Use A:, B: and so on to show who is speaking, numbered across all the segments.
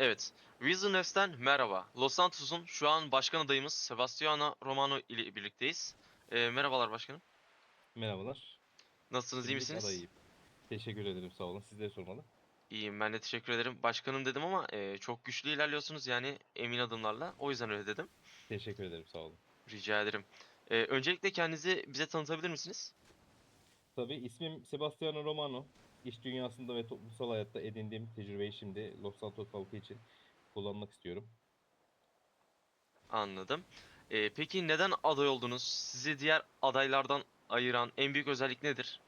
A: Evet, Reason F'ten merhaba. Los Santos'un şu an başkan adayımız Sebastiano Romano ile birlikteyiz. Ee, merhabalar başkanım.
B: Merhabalar.
A: Nasılsınız, iyi misiniz?
B: adayım. Teşekkür ederim sağ olun. Sizleri sormalı.
A: İyiyim, ben de teşekkür ederim. Başkanım dedim ama e, çok güçlü ilerliyorsunuz yani emin adımlarla. O yüzden öyle dedim.
B: Teşekkür ederim sağ olun.
A: Rica ederim. Ee, öncelikle kendinizi bize tanıtabilir misiniz?
B: Tabii ismim Sebastiano Romano. İş dünyasında ve toplumsal hayatta edindiğim tecrübeyi şimdi Los Santos halkı için kullanmak istiyorum.
A: Anladım. Ee, peki neden aday oldunuz? Sizi diğer adaylardan ayıran en büyük özellik nedir?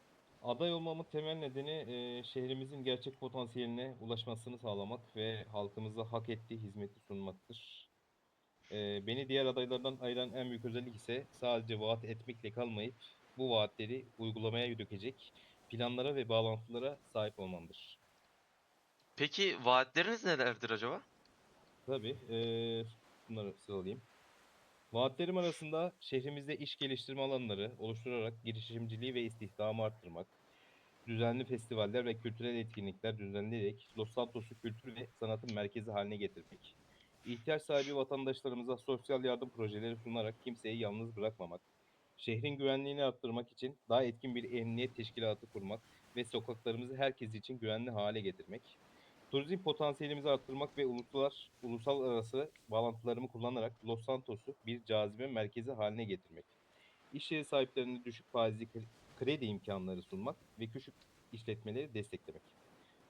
B: Aday olmamın temel nedeni e, şehrimizin gerçek potansiyeline ulaşmasını sağlamak ve halkımıza hak ettiği hizmeti sunmaktır. E, beni diğer adaylardan ayıran en büyük özellik ise sadece vaat etmekle kalmayıp bu vaatleri uygulamaya dökecek planlara ve bağlantılara sahip olmamdır.
A: Peki vaatleriniz nelerdir acaba?
B: Tabii. eee, bunları sıralayayım. Vaatlerim arasında şehrimizde iş geliştirme alanları oluşturarak girişimciliği ve istihdamı arttırmak, düzenli festivaller ve kültürel etkinlikler düzenleyerek Los Santos'u kültür ve sanatın merkezi haline getirmek, ihtiyaç sahibi vatandaşlarımıza sosyal yardım projeleri sunarak kimseyi yalnız bırakmamak, şehrin güvenliğini arttırmak için daha etkin bir emniyet teşkilatı kurmak ve sokaklarımızı herkes için güvenli hale getirmek, Turizm potansiyelimizi arttırmak ve uluslar, ulusal arası bağlantılarımı kullanarak Los Santos'u bir cazibe merkezi haline getirmek. İş yeri sahiplerine düşük faizli kre- kredi imkanları sunmak ve küçük işletmeleri desteklemek.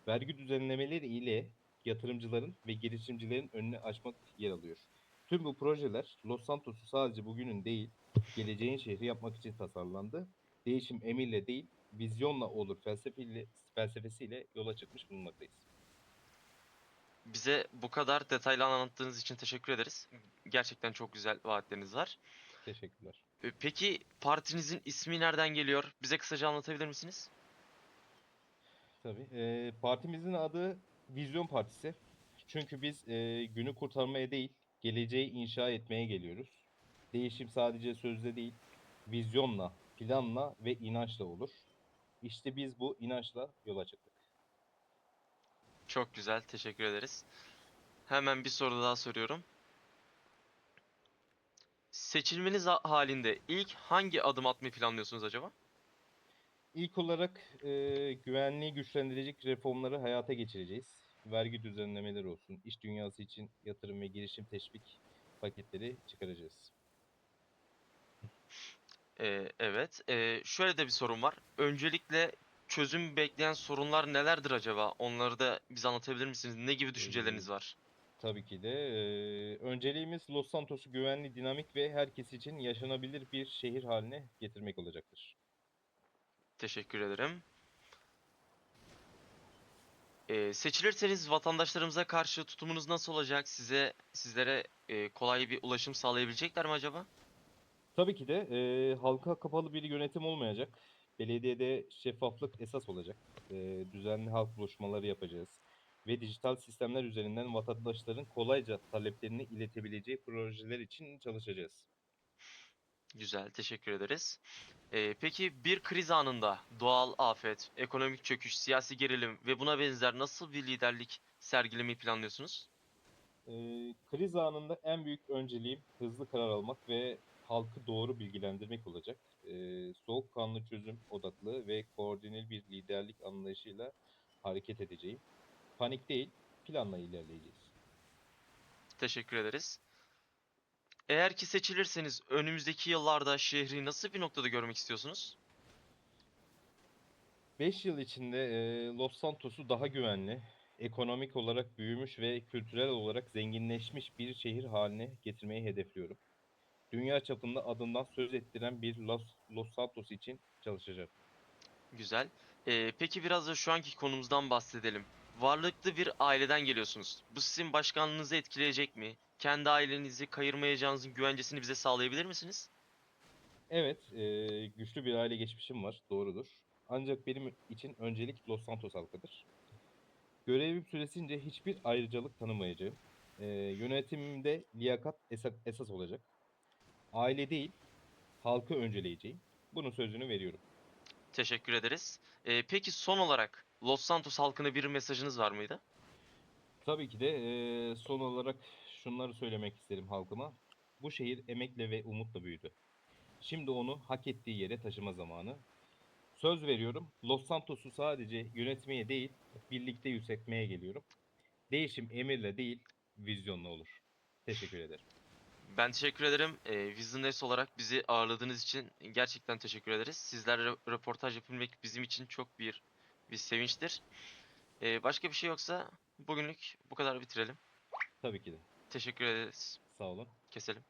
B: Vergi düzenlemeleri ile yatırımcıların ve girişimcilerin önünü açmak yer alıyor. Tüm bu projeler Los Santos'u sadece bugünün değil, geleceğin şehri yapmak için tasarlandı. Değişim emirle değil, vizyonla olur felsefeyle, felsefesiyle yola çıkmış bulunmaktayız.
A: Bize bu kadar detaylı anlattığınız için teşekkür ederiz. Gerçekten çok güzel vaatleriniz var.
B: Teşekkürler.
A: E, Peki partinizin ismi nereden geliyor? Bize kısaca anlatabilir misiniz?
B: Tabii. Ee, partimizin adı Vizyon Partisi. Çünkü biz e, günü kurtarmaya değil, geleceği inşa etmeye geliyoruz. Değişim sadece sözde değil, vizyonla, planla ve inançla olur. İşte biz bu inançla yola çıktık.
A: Çok güzel, teşekkür ederiz. Hemen bir soru daha soruyorum. Seçilmeniz ha- halinde ilk hangi adım atmayı planlıyorsunuz acaba?
B: İlk olarak e, güvenliği güçlendirecek reformları hayata geçireceğiz. Vergi düzenlemeleri olsun, iş dünyası için yatırım ve girişim teşvik paketleri çıkaracağız.
A: Ee, evet. Ee, şöyle de bir sorun var. Öncelikle çözüm bekleyen sorunlar nelerdir acaba? Onları da bize anlatabilir misiniz? Ne gibi düşünceleriniz var?
B: Tabii ki de. Eee, önceliğimiz Los Santos'u güvenli, dinamik ve herkes için yaşanabilir bir şehir haline getirmek olacaktır.
A: Teşekkür ederim. Ee, seçilirseniz vatandaşlarımıza karşı tutumunuz nasıl olacak? Size sizlere e, kolay bir ulaşım sağlayabilecekler mi acaba?
B: Tabii ki de eee, halka kapalı bir yönetim olmayacak. Belediyede şeffaflık esas olacak. Eee, düzenli halk buluşmaları yapacağız. Ve dijital sistemler üzerinden vatandaşların kolayca taleplerini iletebileceği projeler için çalışacağız.
A: Güzel, teşekkür ederiz. Ee, peki bir kriz anında doğal afet, ekonomik çöküş, siyasi gerilim ve buna benzer nasıl bir liderlik sergilemeyi planlıyorsunuz?
B: Eee, kriz anında en büyük önceliğim hızlı karar almak ve halkı doğru bilgilendirmek olacak. Eee soğukkanlı çözüm odaklı ve koordineli bir liderlik anlayışıyla hareket edeceğim. Panik değil, planla ilerleyeceğiz.
A: Teşekkür ederiz. Eğer ki seçilirseniz önümüzdeki yıllarda şehri nasıl bir noktada görmek istiyorsunuz?
B: 5 yıl içinde eee, Los Santos'u daha güvenli, ekonomik olarak büyümüş ve kültürel olarak zenginleşmiş bir şehir haline getirmeyi hedefliyorum. Dünya çapında adından söz ettiren bir Los, Los Santos için çalışacağım.
A: Güzel. Ee, peki biraz da şu anki konumuzdan bahsedelim. Varlıklı bir aileden geliyorsunuz. Bu sizin başkanlığınızı etkileyecek mi? Kendi ailenizi kayırmayacağınızın güvencesini bize sağlayabilir misiniz?
B: Evet, eee, güçlü bir aile geçmişim var, doğrudur. Ancak benim için öncelik Los Santos halkıdır. Görevim süresince hiçbir ayrıcalık tanımayacağım. Eee, yönetimimde liyakat esa- esas olacak. Aile değil, halkı önceleyeceğim. Bunun sözünü veriyorum.
A: Teşekkür ederiz. Ee, peki son olarak Los Santos halkına bir mesajınız var mıydı?
B: Tabii ki de eee, son olarak şunları söylemek isterim halkıma. Bu şehir emekle ve umutla büyüdü. Şimdi onu hak ettiği yere taşıma zamanı. Söz veriyorum, Los Santos'u sadece yönetmeye değil, birlikte yükseltmeye geliyorum. Değişim emirle değil, vizyonla olur. Teşekkür ederim.
A: Ben teşekkür ederim. Ee, Vision Labs olarak bizi ağırladığınız için gerçekten teşekkür ederiz. Sizlerle rö- röportaj yapabilmek bizim için çok bir bir sevinçtir. Ee, başka bir şey yoksa bugünlük bu kadar bitirelim.
B: Tabii ki de.
A: Teşekkür ederiz.
B: Sağ olun.
A: Keselim.